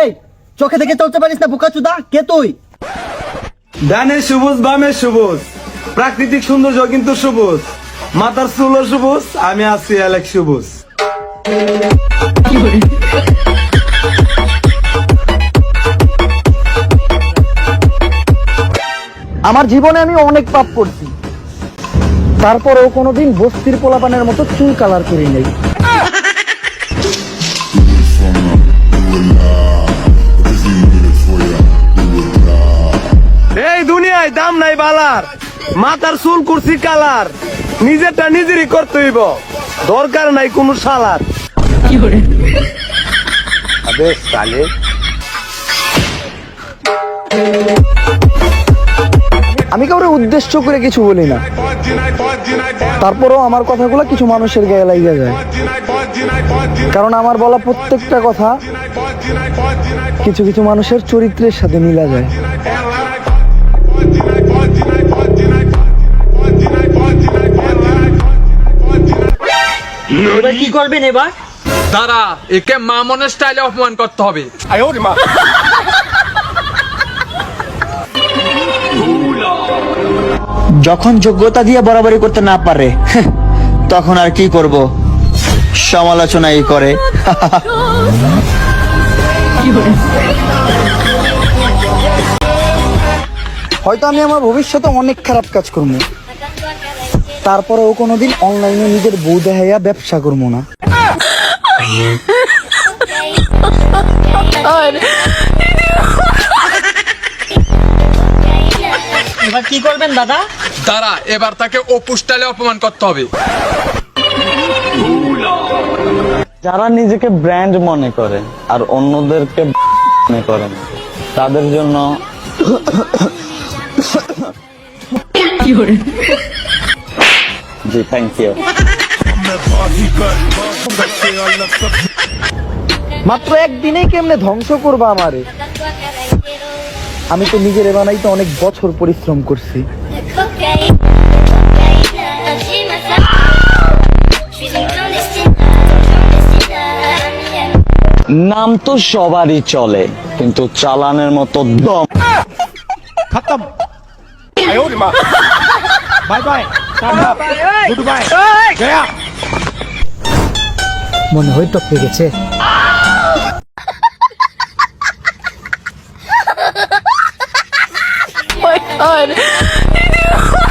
এই চোখে দেখে চলতে পারিস না বোকা চুদা কে তুই? ডানে সবুজ বামে সবুজ। প্রাকৃতিক সৌন্দর্য কিন্তু সবুজ। মাথার চুলও সবুজ আমি আছি অ্যালেক সবুজ। আমার জীবনে আমি অনেক পাপ করছি। তারপরেও কোনোদিন বস্তির পোলাপানের মতো চুল কালার করি নাই। নাই বালার। মাথার চুল কুরসি কালার। নিজেরটা নিজেরই করতে হইব। দরকার নাই কোনো সালার। আবে সালে। আমি কাউরে উদ্দেশ্য করে কিছু বলি না। তারপরেও আমার কথাগুলো কিছু মানুষের গায়ে লাগিয়ে যায়। কারণ আমার বলা প্রত্যেকটা কথা কিছু কিছু মানুষের চরিত্রের সাথে মিলা যায়। এবার কি করবেন এবার? দাঁড়া একে মামনের স্টাইলে অপমান করতে হবে। যখন যোগ্যতা দিয়ে বরাবরি করতে না পারে তখন আর কি করব? সমালোচনাই করে। হয়তো আমি আমার ভবিষ্যতে অনেক খারাপ কাজ করব। তারপরেও কোনোদিন অনলাইনে নিজের বউ দেখাইয়া ব্যবসা করব না। এবার কি করবেন দাদা? দাঁড়া এবার তাকে অপু স্টাইলে অপমান করতে হবে। যারা নিজেকে ব্র্যান্ড মনে করে আর অন্যদেরকে মনে করে না, তাদের জন্য জি থ্যাংক ইউ মাত্র একদিনেই কেমনে ধ্বংস করবা আমারে? আমি তো নিজের বানাইতে অনেক বছর পরিশ্রম করছি। নাম তো সবারই চলে কিন্তু চালানের মতো দম। মনে হয় টপকে গেছে yeah.